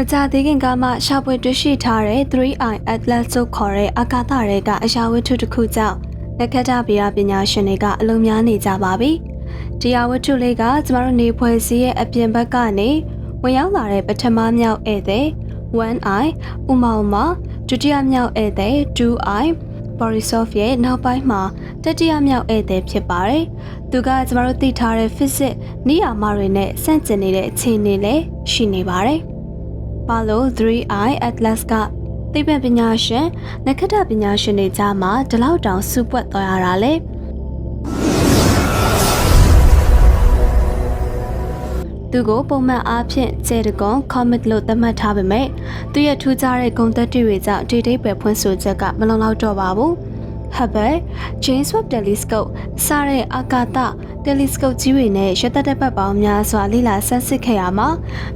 မကြသေးခင်ကမှရှာဖွေတွေ့ရှိထားတဲ့ 3i Atlas ဆိုခေါ်တဲ့အာကာသရဲကအရာဝတ္ထုတစ်ခုကြောင့်လက်ခတ်တာဗီယာပညာရှင်တွေကအလုံးများနေကြပါပြီ။ဒီအဝတ္ထုလေးကကျမတို့နေဖွဲ့စည်းရဲ့အပြင်ဘက်ကနေဝင်ရောက်လာတဲ့ပထမမြောက်ဧည့်သည် 1i ဥမောင်မဒုတိယမြောက်ဧည့်သည် 2i Borisov ရဲ့နောက်ပိုင်းမှာတတိယမြောက်ဧည့်သည်ဖြစ်ပါတယ်။သူကကျမတို့သိထားတဲ့ physics နိယာမတွေနဲ့ဆန့်ကျင်နေတဲ့အခြေအနေလည်းရှိနေပါတယ်။ ဘာလို့ 3i Atlas ကသိပ္ပံပညာရှင်နက္ခတ္တပညာရှင်တွေကြားမှာဒီလောက်တောင်စုပွက်သွားရတာလဲသူကိုပုံမှန်အားဖြင့်ကျေတကွန် comic လို့သတ်မှတ်ထားပေမဲ့သူရဲ့ထူးခြားတဲ့ဂုဏ်သက်တွေကြောင့်ဒီဒိတ်ပဲဖွင့်ဆိုချက်ကမလုံလောက်တော့ပါဘူး။ Hubble, James Webb Telescope စတဲ့အာကာသ telescope ကြီးတွေနဲ့ရသက်တဲ့ပတ်ပေါင်းများစွာလေ့လာဆန်းစစ်ခဲ့ရမှာ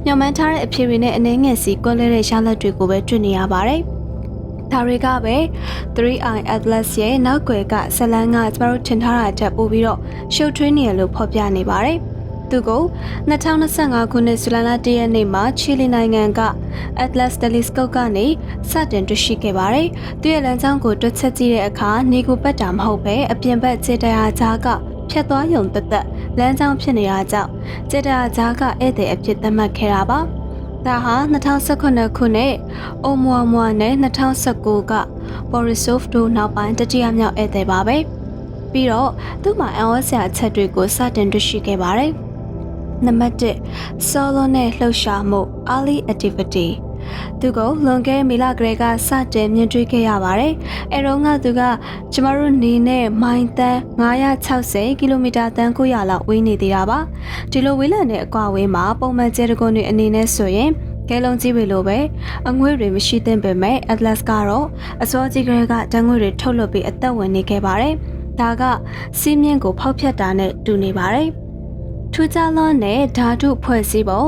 မျှော်မှန်းထားတဲ့အဖြေတွေနဲ့အနှဲငယ်စီကွဲလဲတဲ့ရလဒ်တွေကိုပဲတွေ့နေရပါတယ်။ဒါတွေကပဲ 3i Atlas ရဲ့နောက်ွယ်ကဇလန်းကကျမတို့ထင်ထားတာချက်ပို့ပြီးတော့ရှုပ်ထွေးနေရလို့ဖော်ပြနေပါတယ်။ သူကို2025ခုနှစ်ဇူလိုင်လ1ရက်နေ့မှာချီလီနိုင်ငံက Atlas Telescope ကနေစတင်တွေ့ရှိခဲ့ပါတယ်။သူရဲ့လမ်းကြောင်းကိုတွက်ချက်ကြည့်တဲ့အခါနေကိုပတ်တာမဟုတ်ပဲအပြင်ဘက်ခြေတရာကြားကဖြတ်သွားယုံတက်တက်လမ်းကြောင်းဖြစ်နေတာကြောင့်ခြေတရာကြားကဧည့်သည်အဖြစ်သတ်မှတ်ခဲ့တာပါ။ဒါဟာ2018ခုနှစ်အိုမွာမွာနဲ့2019က Borisov တို့နောက်ပိုင်းတတိယမြောက်ဧည့်သည်ပါပဲ။ပြီးတော့သူ့မှာအံ့ဩစရာအချက်တွေကိုစတင်တွေ့ရှိခဲ့ပါတယ်။ နံပါတ်1 solo နဲ့လှုပ်ရှားမှု early activity သူကလွန်ခဲ့မီလကလေးကစတင်မြင်တွေ့ခဲ့ရပါတယ်။အဲတော့ကသူကကျမတို့နေနဲ့မိုင်တန်း960ကီလိုမီတာတန်း900လောက်ဝေးနေသေးတာပါ။ဒီလိုဝေးလံတဲ့အကွာဝေးမှာပုံမှန်ကျဲတကွန်တွေအနေနဲ့ဆိုရင်ကဲလုံးကြီးပဲလို့ပဲအငွေ့တွေမရှိသင့်ပေမဲ့ Atlas ကတော့အစောကြီးကလေးကတန်းငွေ့တွေထုတ်လွှတ်ပြီးအသက်ဝင်နေခဲ့ပါတယ်။ဒါကစီးမြင့်ကိုဖောက်ဖျက်တာနဲ့တူနေပါတယ်။ ထူးခြားလွန်းတဲ့ဓာတုဖွဲ့စည်းပုံ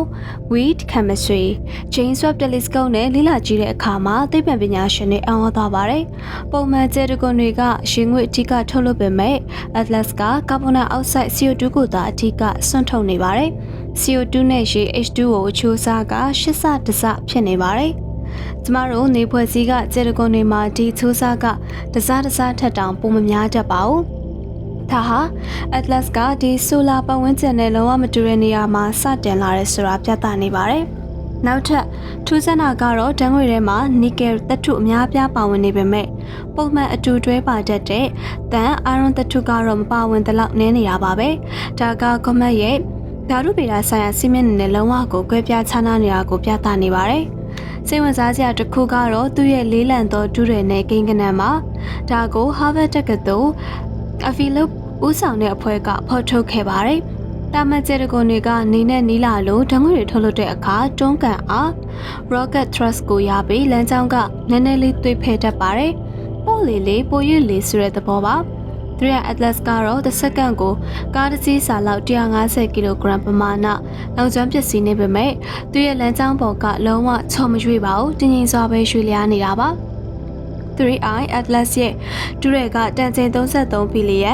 Weed Chemistry James Webb Telescope နဲ့လေ့လာကြည့်တဲ့အခါမှာသိပ္ပံပညာရှင်တွေအံ့ဩသွားပါတယ်။ပုံမှန်ကျဲတကွန်တွေကရှင်ငွေအထီးကထုတ်လုပ်ပေမဲ့ Atlas ကကာဗွန်ဒိုင်အောက်ဆိုက် CO2 ကိုသာအထီးကစွန့်ထုတ်နေပါတယ်။ CO2 နဲ့ရေ H2O အချိုးအစားက၈ဆတစဖြစ်နေပါတယ်။ကျမတို့နေဖွဲ့စည်းကကျဲတကွန်တွေမှာဒီချိုးစားကတစားတစားထက်တောင်ပုံမများတတ်ပါဘူး။ ဒါဟာ Atlas ကဒီဆိုလာပတ်ဝန်းကျင်နဲ့လုံးဝမတူတဲ့နေရာမှာစတင်လာတဲ့ဆိုတာပြသနေပါတယ်။နောက်ထပ်ထူးဆန်းတာကတော့ဓာတ်ငွေထဲမှာနီကယ်သတ္ထုအများပြားပါဝင်နေပေမဲ့ပုံမှန်အတူတွဲပါတတ်တဲ့တန်အာရွန်သတ္ထုကတော့မပါဝင်သလောက်နည်းနေတာပါပဲ။ဒါကကွန်မတ်ရဲ့ဓာတုဗေဒဆိုင်ရာစီမင်းနဲ့လုံးဝကိုကွဲပြားခြားနားနေတာကိုပြသနေပါတယ်။စိတ်ဝင်စားစရာတစ်ခုကတော့သူ့ရဲ့လေးလံသောဒုရဲနဲ့ကိန်းကနန်မှာဒါကို Harvard တက္ကသိုလ် အဖီလုဦးဆောင်တဲ့အဖွဲ့ကဖော်ထုတ်ခဲ့ပါတယ်။တာမန်ကျဲတကွန်တွေကနေနဲ့နီးလာလို့ဓာတ်ငွေတွေထုတ်လုပ်တဲ့အခါတွန်းကန်အား rocket thrust ကိုရပြီးလမ်းကြောင်းကနည်းနည်းလေးသွေးဖယ်တတ်ပါတယ်။ပို့လေလေပိုရွလေဆိုတဲ့သဘောပါ။3 Atlas ကတော့တစ်စက္ကန့်ကိုကားတစ်စီးစာလောက်150ကီလိုဂရမ်ပမာဏလောက်ကျွမ်းပစ္စည်းနေပေမဲ့သူရဲ့လမ်းကြောင်းပေါ်ကလုံးဝချော်မရွေ့ပါဘူးတင်းငင်စွာပဲရွှေ့လျားနေတာပါ 3i Atlas ရဲ့ဒူရဲကတန်ချိန်33ဘီလီယံ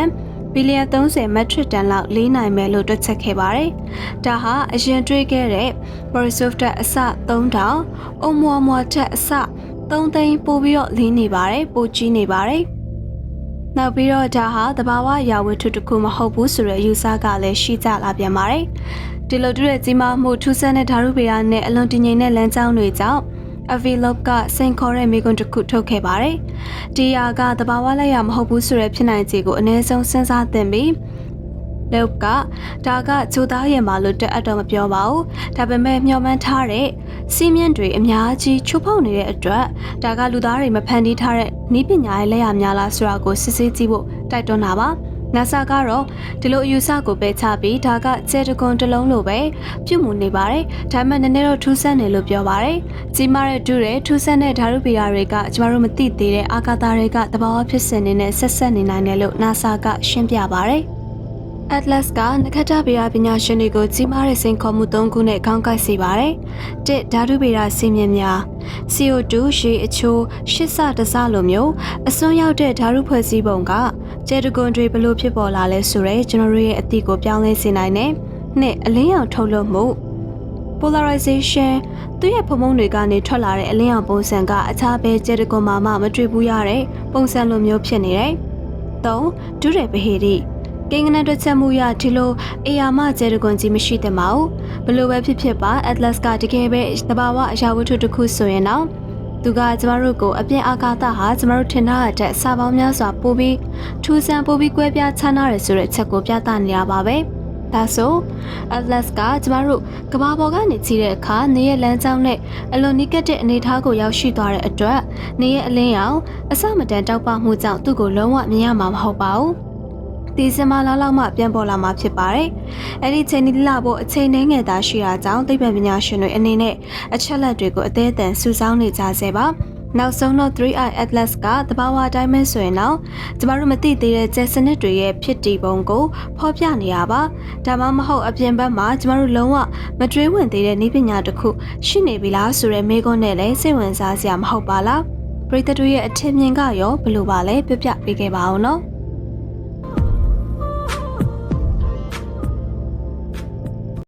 ဘီလီယံ30မက်ထရစ်တန်လောက်လေးနိုင်မယ်လို့တွက်ချက်ခဲ့ပါတယ်။ဒါဟာအရင်တွေးခဲ့တဲ့ Borisov တက်အစ3000အုံမွာမွာတက်အစ3သိန်းပို့ပြီးတော့လင်းနေပါတယ်ပိုကြီးနေပါတယ်။နောက်ပြီးတော့ဒါဟာတဘာဝရာဝတ္ထုတစ်ခုမဟုတ်ဘူးဆိုတဲ့ယူဆကလည်းရှိကြလာပြန်ပါတယ်။ဒီလိုတူတဲ့ကြီးမားမှုထူးဆန်းတဲ့ဓာတုဗေဒနဲ့အလွန်တည်ငြိမ်တဲ့လမ်းကြောင်းတွေကြောင့် Avilop ကစိန်ခေါ်တဲ့မိကွန်းတစ်ခုထုတ်ခဲ့ပါတယ်။ဒီယာကတဘာဝလက်ရမဟုတ်ဘူးဆိုတဲ့ဖြစ်နိုင်ခြေကိုအနည်းဆုံးစဉ်းစားသင့်ပြီးလောက်ကဒါကချိုသားရင်ပါလို့တက်အပ်တော့မပြောပါဘူး။ဒါပေမဲ့မျှော်မှန်းထားတဲ့စီးမြင့်တွေအများကြီးချိုးဖောက်နေတဲ့အတွက်ဒါကလူသားတွေမဖန်တီးထားတဲ့ဤပညာရဲ့လက်ရများလားဆိုတာကိုစစ်ဆေးကြည့်ဖို့တိုက်တွန်းတာပါ။ NASA ကတော့ဒီလိုအယူဆကိုပယ်ချပြီးဒါကကျဲတကွန်တစ်လုံးလိုပဲပြုမှုနေပါတယ်။ဒါမှနည်းနည်းတော့ထူးဆန်းတယ်လို့ပြောပါတယ်။ကြီးမားတဲ့တူတဲ့ထူးဆန်းတဲ့ဓာတုဗေဒတွေကကျမတို့မသိသေးတဲ့အာကာသတွေကတဘာဝဖြစ်စဉ်တွေနဲ့ဆက်ဆက်နေနိုင်တယ်လို့ NASA ကရှင်းပြပါတယ်။ Atlas ကနက္ခတ္တဗေဒပညာရှင်တွေကိုကြီးမားတဲ့စိန်ခေါ်မှု၃ခုနဲ့ခေါင်းကိုက်စေပါတယ်။တစ်ဓာတုဗေဒစင်မြင့်များ CO2 ရေအချိုးရှစ်ဆတစလိုမျိုးအစွန်းရောက်တဲ့ဓာတုဖွဲ့စည်းပုံက ကျဲတကွန်တွေဘလို့ဖြစ်ပေါ်လာလဲဆိုရဲကျွန်တော်တို့ရဲ့အသည့်ကိုပြောင်းလဲစေနိုင်တယ်။နှစ်အလင်းရောင်ထုတ်လွှတ်မှု polarization သူ့ရဲ့ဖုံဖုံတွေကနေထွက်လာတဲ့အလင်းရောင်ပုံစံကအခြားဘဲကျဲတကွန်မှာမှမတွေ့ဘူးရတဲ့ပုံစံလိုမျိုးဖြစ်နေတယ်။၃ဒုရပဟေတိကိန်းကနတွက်ချက်မှုရဒီလိုအေယာမကျဲတကွန်ကြီးမရှိတဲ့မအောင်ဘလို့ပဲဖြစ်ဖြစ်ပါ Atlas ကတကယ်ပဲတဘာဝအရာဝတ္ထုတစ်ခုဆိုရင်တော့ သူကကျမတို့ကိုအပြင်အာကာသဟာကျမတို့ထင်ထားတဲ့အစာပေါင်းများစွာပို့ပြီးထူးဆန်းပို့ပြီးကွဲပြားခြားနားတယ်ဆိုတဲ့အချက်ကိုပြသနေရပါပဲ။ဒါဆို Atlas ကကျမတို့ကဘာပေါ်ကနေကြည့်တဲ့အခါနေရဲ့လမ်းကြောင်းနဲ့အလွန်နီးကပ်တဲ့အနေအထားကိုရောက်ရှိသွားတဲ့အတွက်နေရဲ့အလင်းရောင်အစမတန်တောက်ပမှုကြောင့်သူ့ကိုလုံးဝမြင်ရမှာမဟုတ်ပါဘူး။ ဒီစင်မလောက်လောက်မှပြန်ပေါ်လာမှာဖြစ်ပါတယ်။အဲ့ဒီချိန်ဒီလဖို့အချိန်နှဲငယ်သာရှိတာကြောင့်သိပ္ပံပညာရှင်တွေအနေနဲ့အချက်လက်တွေကိုအသေးအတန်စူးစောင်းနေကြဆဲပါ။နောက်ဆုံးတော့ 3i Atlas ကတဘာဝအတိုင်းပဲဆိုရင်တော့ကျမတို့မသိသေးတဲ့ကျက်စနစ်တွေရဲ့ဖြစ်တည်ပုံကိုဖော်ပြနေရပါဒါမှမဟုတ်အပြင်ဘက်မှာကျမတို့လုံးဝမတွေးဝင်သေးတဲ့နည်းပညာတစ်ခုရှိနေပြီလားဆိုတဲ့မေးခွန်းနဲ့လည်းစိတ်ဝင်စားစရာမဟုတ်ပါလားပရိသတ်တို့ရဲ့အထင်မြင်ကရောဘယ်လိုပါလဲပြပြပေးခဲ့ပါအောင်နော်